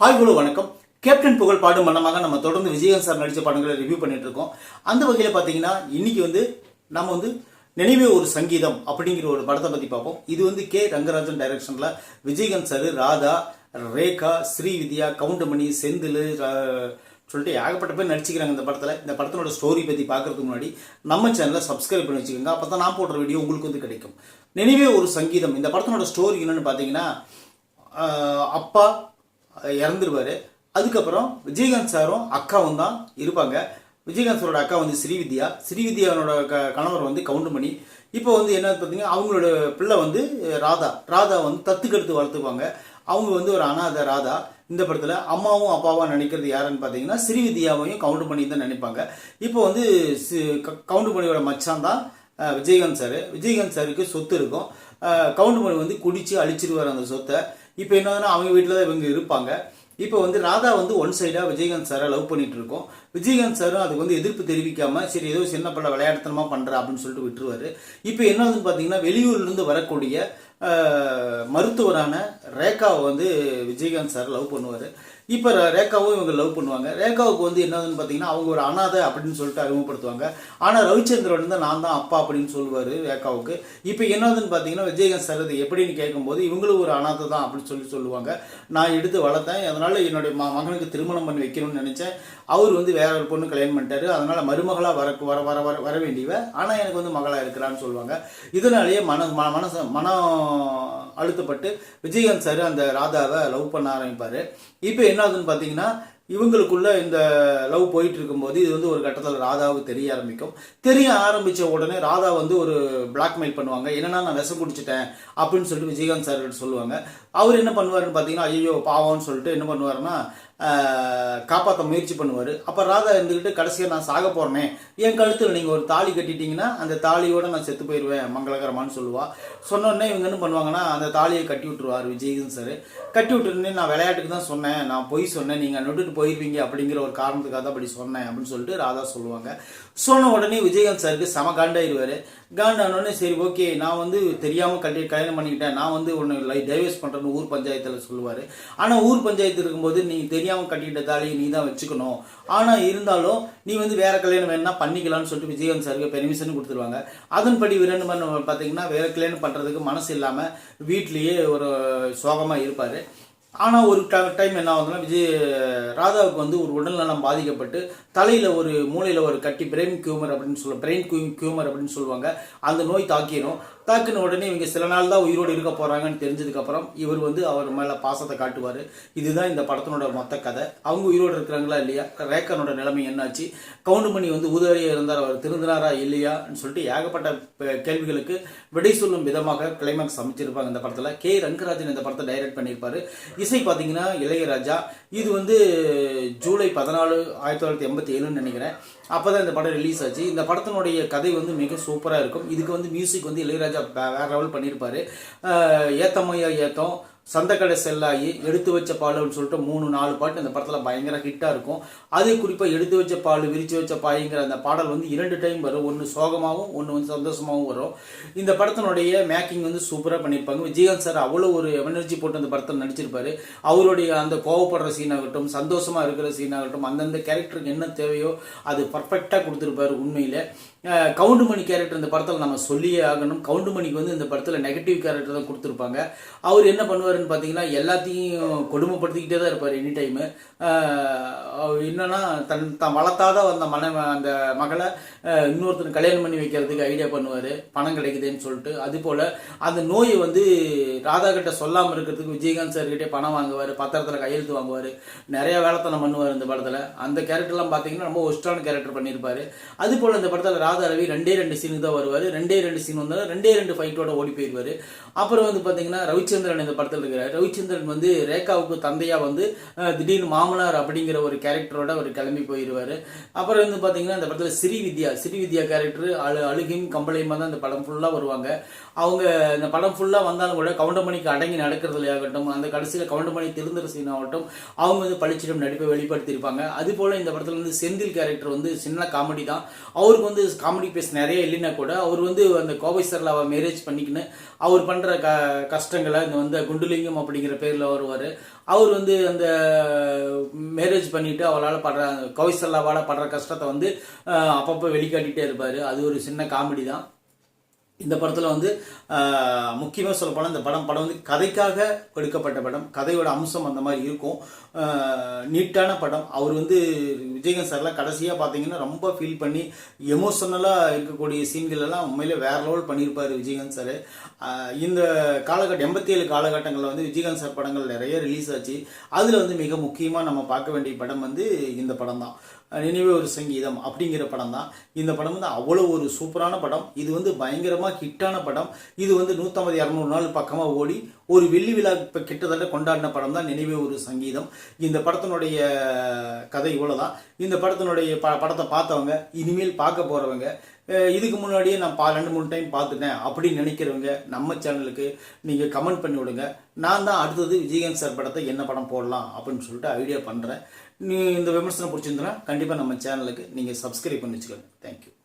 Hi hello வணக்கம். Captain புகழ் பாடும் மன்னமாக நம்ம தொடர்ந்து விஜயகாந்த் சார் நடித்த படங்களை ரிவ்யூ பண்ணிட்டு இருக்கோம். அந்த வகையில் பார்த்தீங்கன்னா இன்னைக்கு வந்து நம்ம வந்து நினைவே ஒரு சங்கீதம் அப்படிங்கிற ஒரு படத்தை பற்றி பார்ப்போம். இது வந்து கே. ரங்கராஜன் டைரக்ஷனில் விஜயகாந்த் சார் ராதா ரேகா ஸ்ரீவித்யா கவுண்டமணி செந்தில் சொல்லிட்டு ஏகப்பட்ட பேர் நடிச்சுக்கிறாங்க இந்த படத்தில். இந்த படத்தினோட ஸ்டோரி பற்றி பார்க்குறதுக்கு முன்னாடி நம்ம சேனலை சப்ஸ்கிரைப் பண்ணி வச்சுக்கோங்க. அப்போ தான் நான் போடுற வீடியோ உங்களுக்கு வந்து கிடைக்கும். நினைவே ஒரு சங்கீதம். இந்த படத்தினோட ஸ்டோரி என்னென்னு பார்த்தீங்கன்னா அப்பா இறந்துருவாரு. அதுக்கப்புறம் விஜயகாந்த் சாரும் அக்காவும் தான் இருப்பாங்க. விஜயகாந்த் சாரோட அக்கா வந்து ஸ்ரீவித்யா. ஸ்ரீவித்யாவோட க கணவர் வந்து கவுண்டமணி. இப்போ வந்து என்ன பார்த்தீங்கன்னா அவங்களோட பிள்ளை வந்து ராதா. ராதா வந்து தத்துக்கெடுத்து வளர்த்துப்பாங்க. அவங்க வந்து ஒரு அனாதை ராதா. இந்த படத்தில் அம்மாவும் அப்பாவும் நினைக்கிறது யாருன்னு பார்த்தீங்கன்னா ஸ்ரீவித்யாவையும் கவுண்டமணி தான் நினைப்பாங்க இப்போ வந்து கவுண்ட் பண்ணியோட மச்சான் தான் விஜயகாந்த் சார். விஜயகாந்த் சாருக்கு சொத்து இருக்கும். கவுண்ட் பண்ணி வந்து குடித்து அழிச்சிருவார் அந்த சொத்தை. இப்போ என்னதுன்னா அவங்க வீட்டில் தான் இவங்க இருப்பாங்க. இப்போ வந்து ராதா வந்து ஒன் சைடாக விஜயகாந்த் சாரை லவ் பண்ணிட்டு இருக்கோம். விஜயகாந்த் சாரும் அதுக்கு வந்து எதிர்ப்பு தெரிவிக்காம சரி ஏதோ சின்ன பல விளையாட்டுத்தனமா பண்ணுற அப்படின்னு சொல்லிட்டு விட்டுருவாரு. இப்போ என்ன ஆகுதுன்னு பார்த்தீங்கன்னா வெளியூர்லேருந்து வரக்கூடிய மருத்துவரான ரேகாவை வந்து விஜயகாந்த் சார் லவ் பண்ணுவார். இப்போ ரேகாவும் இவங்க லவ் பண்ணுவாங்க. ரேகாவுக்கு வந்து என்னதுன்னு பார்த்தீங்கன்னா அவங்க ஒரு அனாதை அப்படின்னு சொல்லிட்டு அறிமுகப்படுத்துவாங்க. ஆனால் ரவிச்சந்திரன் வந்து நான் தான் அப்பா அப்படின்னு சொல்லுவார் ரேகாவுக்கு. இப்போ என்னதுன்னு பார்த்தீங்கன்னா விஜயகாந்த் சார் அது எப்படின்னு கேட்கும்போது இவங்களும் ஒரு அனாதை தான் அப்படின்னு சொல்லி சொல்லுவாங்க. நான் எடுத்து வளர்த்தேன். அதனால் என்னுடைய ம மகனுக்கு திருமணம் பண்ணி வைக்கணும்னு நினச்சேன். அவர் வந்து வேற ஒரு பொண்ணு கல்யாணம் பண்ணிட்டாரு. அதனால் மருமகளாக வர வர வர வர வர வேண்டியவ. ஆனால் எனக்கு வந்து மகளாக இருக்கிறான்னு சொல்லுவாங்க. இதனாலேயே மன மன மனச மனம் அழுத்தப்பட்டு விஜயகாந்த் சார் அந்த ராதாவை லவ் பண்ண ஆரம்பிப்பார். இப்போ என்ன ஆகுதுன்னு பார்த்தீங்கன்னா இவங்களுக்குள்ள இந்த லவ் போயிட்டு இருக்கும்போது இது வந்து ஒரு கட்டத்தில் ராதாவுக்கு தெரிய ஆரம்பிக்கும். தெரிய ஆரம்பித்த உடனே ராதா வந்து ஒரு பிளாக்மெயில் பண்ணுவாங்க. என்னன்னா நான் விஷம் குடிச்சிட்டேன் அப்படின்னு சொல்லிட்டு விஜயகாந்த் சார் சொல்லுவாங்க. அவர் என்ன பண்ணுவாருன்னு பார்த்தீங்கன்னா ஐயோ பாவம்னு சொல்லிட்டு என்ன பண்ணுவாருன்னா காப்பாற்ற முயற்சி பண்ணுவார். அப்போ ராதா இருந்துக்கிட்டு கடைசியாக நான் சாக போகிறேனே என் கழுத்தில் நீங்கள் ஒரு தாலி கட்டிட்டீங்கன்னா அந்த தாலியோடு நான் செத்து போயிடுவேன் மங்களகரமான்னு சொல்லுவாள் சொன்னோடனே இவங்க என்ன பண்ணுவாங்கன்னா அந்த தாலியை கட்டி விட்டுருவார் விஜயகன் சார். கட்டி விட்டுருந்தே நான் விளையாட்டுக்கு தான் சொன்னேன். நான் பொய் சொன்னேன். நீங்கள் நட்டுட்டு போயிருவீங்க அப்படிங்கிற ஒரு காரணத்துக்காக தான் அப்படி சொன்னேன் அப்படின்னு சொல்லிட்டு ராதா சொல்லுவாங்க. சொன்ன உடனே விஜயகாந்த் சாருக்கு செம காண்டாயிருவாரு காண்டானோடனே சரி ஓகே நான் வந்து தெரியாமல் கட்டி கல்யாணம் பண்ணிக்கிட்டேன். நான் வந்து ஒன்று லை டைவர்ஸ் பண்ணுறேன்னு ஊர் பஞ்சாயத்தில் சொல்லுவார். ஆனால் ஊர் பஞ்சாயத்து இருக்கும்போது தெரியும் தெரியாமல் கட்டிக்கிட்ட தாலியை நீ தான் வச்சுக்கணும். ஆனால் இருந்தாலும் நீ வந்து வேற கல்யாணம் வேணால் பண்ணிக்கலாம்னு சொல்லிட்டு விஜயகாந்த் சாருக்கு பெர்மிஷன் கொடுத்துருவாங்க. அதன்படி விரண்டு பார்த்தீங்கன்னா வேற கல்யாணம் பண்ணுறதுக்கு மனசு இல்லாமல் வீட்லேயே ஒரு சோகமாக இருப்பார். ஆனால் ஒரு டைம் என்ன ஆகுதுன்னா விஜய் ராதாவுக்கு வந்து ஒரு உடல்நலம் பாதிக்கப்பட்டு தலையில் ஒரு மூளையில் ஒரு கட்டி பிரெயின் கியூமர் அப்படின்னு சொல்ல பிரெயின் கியூமர் அப்படின்னு சொல்லுவாங்க. அந்த நோய் தாக்கிடும் தாக்கின உடனே இவங்க சில நாள் தான் உயிரோடு இருக்க போகிறாங்கன்னு தெரிஞ்சதுக்கப்புறம் இவர் வந்து அவர் மேலே பாசத்தை காட்டுவார். இதுதான் இந்த படத்தினோட மொத்த கதை. அவங்க உயிரோடு இருக்கிறாங்களா இல்லையா? ரேக்கனோட நிலைமை என்னாச்சு? கவுண்டமணி வந்து உதவியாக இருந்தார் அவர் திருந்தினாரா இல்லையான்னு சொல்லிட்டு ஏகப்பட்ட கேள்விகளுக்கு விடை சொல்லும் விதமாக கிளைமேக்ஸ் அமைச்சிருப்பாங்க இந்த படத்தில். கே. ரங்கராஜன் இந்த படத்தை டைரக்ட் பண்ணியிருப்பார். இசை பார்த்தீங்கன்னா இளையராஜா. இது வந்து ஜூலை பதினாலு ஆயிரத்தி தொள்ளாயிரத்தி எண்பத்தி ஏழுன்னு நினைக்கிறேன். அப்போ தான் இந்த படம் ரிலீஸ் ஆச்சு. இந்த படத்தினுடைய கதை வந்து மிக சூப்பராக இருக்கும். இதுக்கு வந்து மியூசிக் வந்து இளையராஜா வேறு வேற லெவல் பண்ணியிருப்பாரு ஏத்தமையா ஏத்தம் சந்தக்கடை செல்லாகி எடுத்து வச்ச பாலுன்னு சொல்லிட்டு மூணு நாலு பாட்டு அந்த படத்தில் பயங்கர ஹிட்டாக இருக்கும். அது குறிப்பாக எடுத்து வச்ச பால் விரிச்சு வச்ச பாய்ங்கிற அந்த பாடல் வந்து இரண்டு டைம் வரும். ஒன்று சோகமாகவும் ஒன்று வந்து சந்தோஷமாகவும் வரும். இந்த படத்தினுடைய மேக்கிங் வந்து சூப்பராக பண்ணியிருப்பாங்க. விஜயகாந்த் சார் அவ்வளோ ஒரு எனர்ஜி போட்டு அந்த படத்தில் நடிச்சிருப்பாரு. அவருடைய அந்த கோவப்படுற சீனாகட்டும் சந்தோஷமாக இருக்கிற சீனாகட்டும் அந்தந்த கேரக்டருக்கு என்ன தேவையோ அது பர்ஃபெக்டாக கொடுத்துருப்பாரு உண்மையில். கவுண்டுமணி கேரக்டர் இந்த படத்தில் நம்ம சொல்லியே ஆகணும். கவுண்டுமணிக்கு வந்து இந்த படத்தில் நெகட்டிவ் கேரக்டர் தான் கொடுத்துருப்பாங்க. அவர் என்ன பண்ணுவார் பண்ணுவாருன்னு பார்த்தீங்கன்னா எல்லாத்தையும் கொடுமைப்படுத்திக்கிட்டே தான் இருப்பார் எனி டைமு என்னன்னா தன் தான் வளர்த்தாத வந்த மன அந்த மகளை இன்னொருத்தன் இன்னொருத்தர் கல்யாணம் பண்ணி வைக்கிறதுக்கு ஐடியா பண்ணுவார். பணம் கிடைக்குதுன்னு சொல்லிட்டு. அதுபோல் அந்த நோயை வந்து ராதா கிட்ட சொல்லாமல் இருக்கிறதுக்கு விஜயகாந்த் சார் கிட்டே பணம் வாங்குவார் பத்திரத்தில் கையெழுத்து வாங்குவார். நிறைய வேலைத்தனம் பண்ணுவார் இந்த படத்தில். அந்த கேரக்டர்லாம் பார்த்தீங்கன்னா ரொம்ப ஒஸ்டான கேரக்டர் பண்ணியிருப்பார். அது போல் இந்த படத்தில் ராதா ரவி ரெண்டே ரெண்டு சீனுக்கு தான் வருவார். ரெண்டே ரெண்டு சீன் வந்தாலும் ரெண்டே ரெண்டு ஃபைட்டோட ஓடி போயிடுவார் அப்புறம் வந்து பார்த்தீங்கன்னா ரவிச்சந்திரன் இந்த படத்தில் இருக்கிறார் ரவிச்சந்திரன் வந்து ரேகாவுக்கு தந்தையாக வந்து திடீர்னு மாமனார் அப்படிங்கிற ஒரு கேரக்டரோட அவர் கிளம்பி போயிடுவார் அப்புறம் வந்து பார்த்தீங்கன்னா இந்த படத்தில் ஸ்ரீவித்யா ஸ்ரீவித்யா கேரக்டர் அழு அழுகையும் கம்பளையுமா தான் இந்த படம் ஃபுல்லாக வருவாங்க. அவங்க இந்த படம் ஃபுல்லாக வந்தாலும் கூட கவுண்டமணிக்கு அடங்கி நடக்கிறதுல ஆகட்டும் அந்த கடைசியில் கவுண்டமணி திருந்துற சீனாகட்டும் அவங்க வந்து பளிச்சிடம் நடிப்பை வெளிப்படுத்தியிருப்பாங்க. அது போல் இந்த படத்தில் வந்து செந்தில் கேரக்டர் வந்து சின்ன காமெடி தான். அவருக்கு வந்து காமெடி பேஸ் நிறைய இல்லைன்னா கூட அவர் வந்து அந்த கோவை சர்லாவை மேரேஜ் பண்ணிக்கின்னு அவர் பண்ணுற க கஷ்டங்களை இந்த வந்து சிவலிங்கம் அப்படிங்கிற பேரில் வருவார். அவர் வந்து அந்த மேரேஜ் பண்ணிட்டு அவளால் படுற கௌசல்லாவால் படுற கஷ்டத்தை வந்து அப்பப்போ வெளிக்காட்டிகிட்டே இருப்பார். அது ஒரு சின்ன காமெடி தான். இந்த படத்தில் வந்து முக்கியமாக சொல்லப்போனால் இந்த படம் படம் வந்து கதைக்காக கொடுக்கப்பட்ட படம் கதையோட அம்சம் அந்த மாதிரி இருக்கும். நீட்டான படம். அவர் வந்து விஜயகாந்த் சார்லாம் கடைசியாக பார்த்தீங்கன்னா ரொம்ப ஃபீல் பண்ணி எமோஷனலாக இருக்கக்கூடிய சீன்கள் எல்லாம் உண்மையிலே வேற லெவல் பண்ணியிருப்பார் விஜயகாந்த் சார். இந்த காலகட்டம் எண்பத்தி ஏழு காலகட்டங்களில் வந்து விஜயகாந்த் சார் படங்கள் நிறைய ரிலீஸ் ஆச்சு. அதில் வந்து மிக முக்கியமாக நம்ம பார்க்க வேண்டிய படம் வந்து இந்த படம் தான். நினைவே ஒரு சங்கீதம் அப்படிங்கிற படம் தான். இந்த படம் வந்து அவ்வளோ ஒரு சூப்பரான படம். இது வந்து பயங்கரமாக ஹிட்டான படம். இது வந்து நூற்றம்பது இரநூறு நாள் பக்கமாக ஓடி ஒரு வெள்ளி விழா இப்போ கிட்டத்தட்ட கொண்டாடின படம் தான் நினைவே ஒரு சங்கீதம். இந்த படத்தினுடைய கதை இவ்வளோதான் இந்த படத்தினுடைய ப படத்தை பார்த்தவங்க இனிமேல் பார்க்க போகிறவங்க இதுக்கு முன்னாடியே நான் பா ரெண்டு மூணு டைம் பார்த்துட்டேன் அப்படின்னு நினைக்கிறவங்க நம்ம சேனலுக்கு நீங்கள் கமெண்ட் பண்ணி விடுங்க. நான் தான் அடுத்தது விஜயகாந்த் சார் படத்தை என்ன படம் போடலாம் அப்படின்னு சொல்லிட்டு ஐடியா பண்ணுறேன் நீ இந்த விமர்சனம் பிடிச்சிருந்தனா கண்டிப்பாக நம்ம சேனலுக்கு நீங்கள் சப்ஸ்கிரைப் பண்ணி வச்சுக்கோங்க.